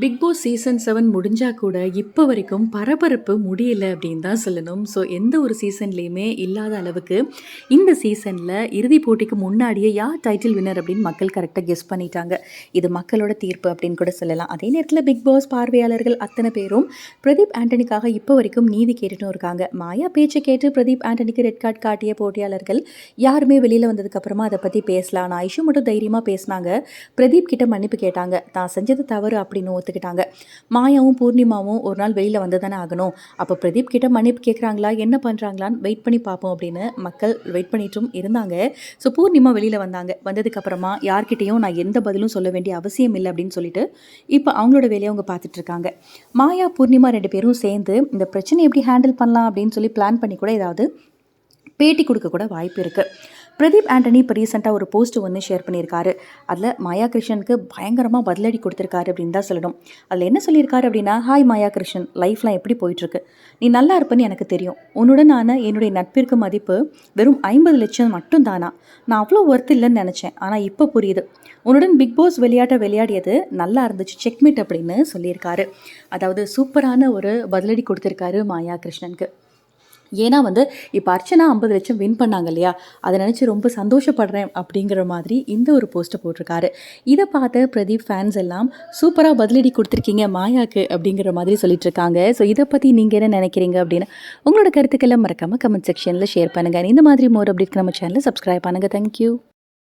Big Boss season seven முடிஞ்சால் கூட இப்போ வரைக்கும் பரபரப்பு முடியல அப்படின்னு தான் சொல்லணும். ஸோ எந்த ஒரு சீசன்லேயுமே இல்லாத அளவுக்கு இந்த சீசனில் இறுதிப் போட்டிக்கு முன்னாடியே யார் டைட்டில் வின்னர் அப்படின்னு மக்கள் கரெக்டாக கெஸ் பண்ணிட்டாங்க. இது மக்களோட தீர்ப்பு அப்படின்னு கூட சொல்லலாம். அதே நேரத்தில் பிக் பாஸ் பார்வையாளர்கள் அத்தனை பேரும் பிரதீப் ஆண்டனிக்காக இப்போ வரைக்கும் நீதி கேட்டுட்டும் இருக்காங்க. மாயா பேச்சை கேட்டு பிரதீப் ஆண்டனிக்கு ரெட் கார்டு காட்டிய போட்டியாளர்கள் யாருமே வெளியில் வந்ததுக்கப்புறமா அதை பற்றி பேசலாம். நான் ஐஷு மட்டும் தைரியமாக பேசினாங்க. பிரதீப் கிட்ட மன்னிப்பு கேட்டாங்க. தான் செஞ்சது தவறு அப்படின்னு ஒத்துக்கிட்டாங்க மாயாவும் பூர்ணிமாவும் ஒரு நாள் வெளியில் வந்து தானே ஆகணும். அப்போ பிரதீப் கிட்ட மன்னிப்பு கேட்குறாங்களா என்ன பண்ணுறாங்களான்னு வெயிட் பண்ணி பார்ப்போம் அப்படின்னு மக்கள் வெயிட் பண்ணிட்டும் இருந்தாங்க. ஸோ பூர்ணிமா வெளியில் வந்தாங்க. வந்ததுக்கப்புறமா யார்கிட்டேயும் நான் எந்த பதிலும் சொல்ல வேண்டிய அவசியம் இல்லை அப்படின்னு சொல்லிட்டு இப்போ அவங்களோட வேலையை அவங்க பார்த்துட்டு இருக்காங்க. மாயா பூர்ணிமா ரெண்டு பேரும் சேர்ந்து இந்த பிரச்சனை எப்படி ஹேண்டில் பண்ணலாம் அப்படின்னு சொல்லி பிளான் பண்ணி கூட ஏதாவது பேட்டி கொடுக்க கூட வாய்ப்பு இருக்குது பிரதீப் ஆண்டனி இப்போ ரீசெண்டாக ஒரு போஸ்ட் ஒன்று ஷேர் பண்ணியிருக்காரு. அதில் மாயா கிருஷ்ணனுக்கு பயங்கரமாக பதிலடி கொடுத்துருக்காரு அப்படின்னு தான் சொல்லணும். அதில் என்ன சொல்லியிருக்காரு அப்படின்னா ஹாய் மாயா கிருஷ்ணன் லைஃப்லாம் எப்படி போயிட்டுருக்கு? நீ நல்லா இருப்பேன்னு எனக்கு தெரியும். உன்னுடனான என்னுடைய நட்பிற்கு மதிப்பு வெறும் ஐம்பது லட்சம் மட்டும் தானா? நான் அவ்வளோ ஒர்த் இல்லைன்னு நினச்சேன். ஆனால் இப்போ புரியுது. உன்னுடன் பிக் பாஸ் விளையாட்டை விளையாடியது நல்லா இருந்துச்சு செக்மேட் அப்படின்னு சொல்லியிருக்காரு. அதாவது சூப்பரான ஒரு பதிலடி கொடுத்துருக்காரு மாயா கிருஷ்ணனுக்கு. ஏன்னா வந்து இப்போ அர்ச்சனா ஐம்பது லட்சம் வின் பண்ணாங்க இல்லையா? அதை நினச்சி ரொம்ப சந்தோஷப்படுறேன் அப்படிங்கிற மாதிரி இந்த ஒரு போஸ்ட்டை போட்டிருக்காரு. இதை பார்த்த பிரதீப் ஃபேன்ஸ் எல்லாம் சூப்பராக பதிலடி கொடுத்துருக்கீங்க மாயாக்கு அப்படிங்கிற மாதிரி சொல்லிட்டு இருக்காங்க ஸோ இதை பற்றி நீங்கள் என்ன நினைக்கிறீங்க அப்படின்னு உங்களோட கருத்துக்கெல்லாம் மறக்காமல் கமெண்ட் செக்ஷனில் ஷேர் பண்ணுங்கள் இந்த மாதிரி மோர் அப்படி நம்ம சேனலை சப்ஸ்கிரைப் பண்ணுங்கள் தேங்க்யூ